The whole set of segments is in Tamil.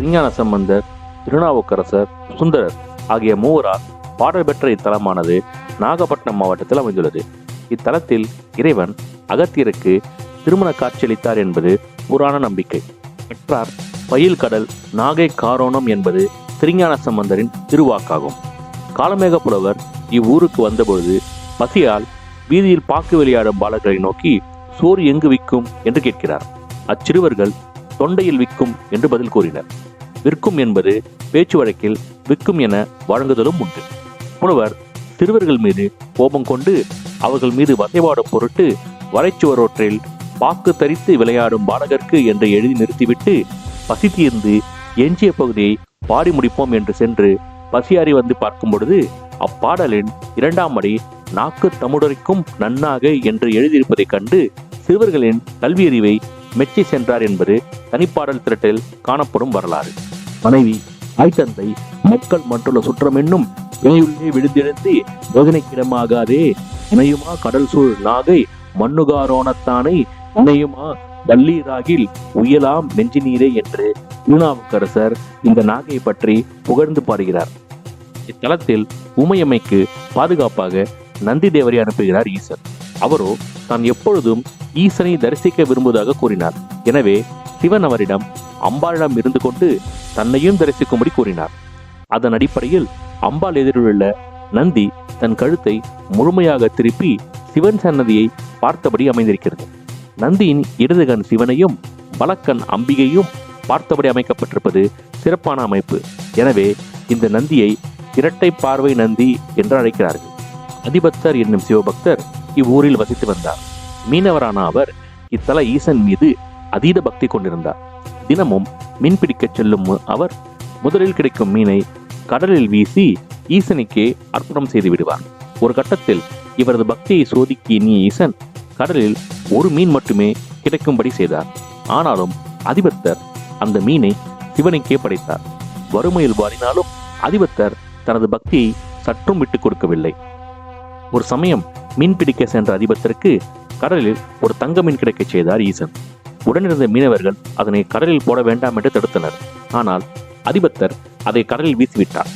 திருஞான சம்பந்தர் திருநாவுக்கரசர் சுந்தரர் ஆகிய மூவரால் பாடல் பெற்ற இத்தலமானது நாகப்பட்டினம் மாவட்டத்தில் அமைந்துள்ளது. இத்தலத்தில் இறைவன் அகத்தியருக்கு திருமண காட்சியளித்தார் என்பது புராண நம்பிக்கை. பெற்றார் பயில் கடல் நாகை காரோணம் என்பது திருஞான சம்பந்தரின் திருவாக்காகும். காலமேக புலவர் இவ்வூருக்கு வந்தபொழுது பசியால் வீதியில் பாக்கு விளையாடும் பாலர்களை நோக்கி சோறு எங்கு விற்கும் என்று கேட்கிறார். அச்சிறுவர்கள் தொண்டையில் விற்கும் என்று பதில் கூறினர். விற்கும் என்பது பேச்சு வழக்கில் விற்கும் என வழங்குதலும் உண்டு. புலவர் சிறுவர்கள் மீது கோபம் கொண்டு அவர்கள் மீது வசைபாடும் பொருட்டு வரைச்சுவரோற்றில் பாக்கு தரித்து விளையாடும் பாலகர்க்கு என்று எழுதி நிறுத்திவிட்டு பசி தீர்ந்து எஞ்சிய பகுதியை பாடி முடிப்போம் என்று சென்று பசியாறி வந்து பார்க்கும் பொழுது அப்பாடலின் இரண்டாம் அடி நாக்கு தமுடரிக்கும் நன்னாக என்று எழுதியிருப்பதைக் கண்டு சிறுவர்களின் கல்வியறிவை மெச்சி சென்றார் என்பது தனிப்பாடல் திரட்டில் காணப்படும் வரலாறு. மனைவி தாய் தந்தை மக்கள் மற்றுள்ள சுற்றம் என்னும் விழுந்தெழுந்து யோகனைக்கிடமாகாதே இணையுமா கடல் சூழ் நாகை மண்ணுகாரோணத்தானை இணையுமா வள்ளீராகில் உயலாம் நெஞ்சு நீரே என்று திருநாவுக்கரசர் இந்த நாகை பற்றி புகழ்ந்து பாடுகிறார். இத்தலத்தில் உமையம்மைக்கு பாதுகாப்பாக நந்தி தேவரை அனுப்புகிறார் ஈசன். அவரோ தான் எப்பொழுதும் ஈசனை தரிசிக்க விரும்புவதாக கூறினார். எனவே சிவன் அவரிடம் அம்பாளிடம் இருந்து கொண்டு தன்னையும் தரிசிக்கும்படி கூறினார். அதன் அடிப்படையில் அம்பாள் எதிரிலுள்ள நந்தி தன் கழுத்தை முழுமையாக திருப்பி சிவன் சன்னதியை பார்த்தபடி அமைந்திருக்கிறது. நந்தியின் இடதுகண் சிவனையும் வலக்கண் அம்பிகையும் பார்த்தபடி அமைக்கப்பட்டிருப்பது சிறப்பான அமைப்பு. எனவே இந்த நந்தியை இரட்டை பார்வை நந்தி என்று அழைக்கிறார்கள். அதிபத்தர் என்னும் சிவபக்தர் இவ்வூரில் வசித்து வந்தார். மீனவரான அவர் இத்தல ஈசன் மீது அதீத பக்தி கொண்டிருந்தார். தினமும் மீன் பிடிக்கச் செல்லும் அவர் முதலில் கிடைக்கும் மீனை கடலில் வீசி ஈசனுக்கே அர்ப்பணம் செய்து விடுவார். ஒரு கட்டத்தில் இவரது பக்தியை சோதிக்க எண்ணிய ஈசன் கடலில் ஒரு மீன் மட்டுமே கிடைக்கும்படி செய்தார். ஆனாலும் அதிபத்தர் அந்த மீனை சிவனுக்கே படைத்தார். வறுமையில் வாடினாலும் அதிபத்தர் தனது பக்தியை சற்றும் விட்டுக் கொடுக்கவில்லை. ஒரு சமயம் மீன் பிடிக்க சென்ற அதிபத்தருக்கு கடலில் ஒரு தங்க மீன் கிடைக்கச் செய்தார் ஈசன். உடனிருந்த மீனவர்கள் அதனை கடலில் போட வேண்டாம் என்று தடுத்தனர். ஆனால் அதிபத்தர் அதை கடலில் வீசிவிட்டார்.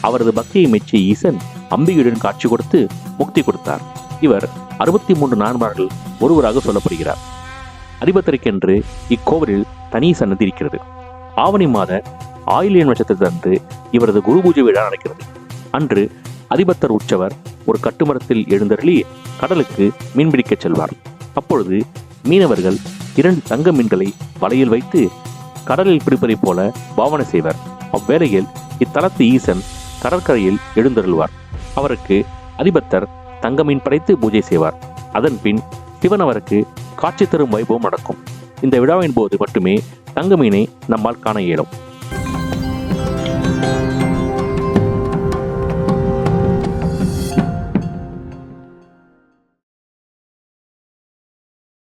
அவரது பக்தியை மெச்சிய ஈசன் அம்பிகையுடன் காட்சி கொடுத்து முக்தி கொடுத்தார். இவர் அறுபத்தி மூன்று நான்மார்கள் ஒருவராக சொல்லப்படுகிறார். அதிபத்தருக்கென்று இக்கோவிலில் தனி சன்னதி இருக்கிறது. ஆவணி மாத ஆயிலியன் நட்சத்திரத்திலிருந்து இவரது குரு பூஜை விழா நடக்கிறது. அன்று அதிபத்தர் உற்சவர் ஒரு கட்டுமரத்தில் எழுந்தருளி கடலுக்கு மீன்பிடிக்கச் செல்வார். அப்பொழுது மீனவர்கள் இரண்டு தங்க மீன்களை வலையில் வைத்து கடலில் பிடிப்பதைப் போல பாவனை செய்வர். அவ்வேளையில் இத்தலத்து ஈசன் கடற்கரையில் எழுந்தருள்வார். அவருக்கு அதிபத்தர் தங்க மீன் படைத்து பூஜை செய்வார். அதன் பின் சிவன் அவருக்கு காட்சி தரும் வைபவம் நடக்கும். இந்த விழாவின் போது மட்டுமே தங்க மீனை நம்மால் காண இயலும்.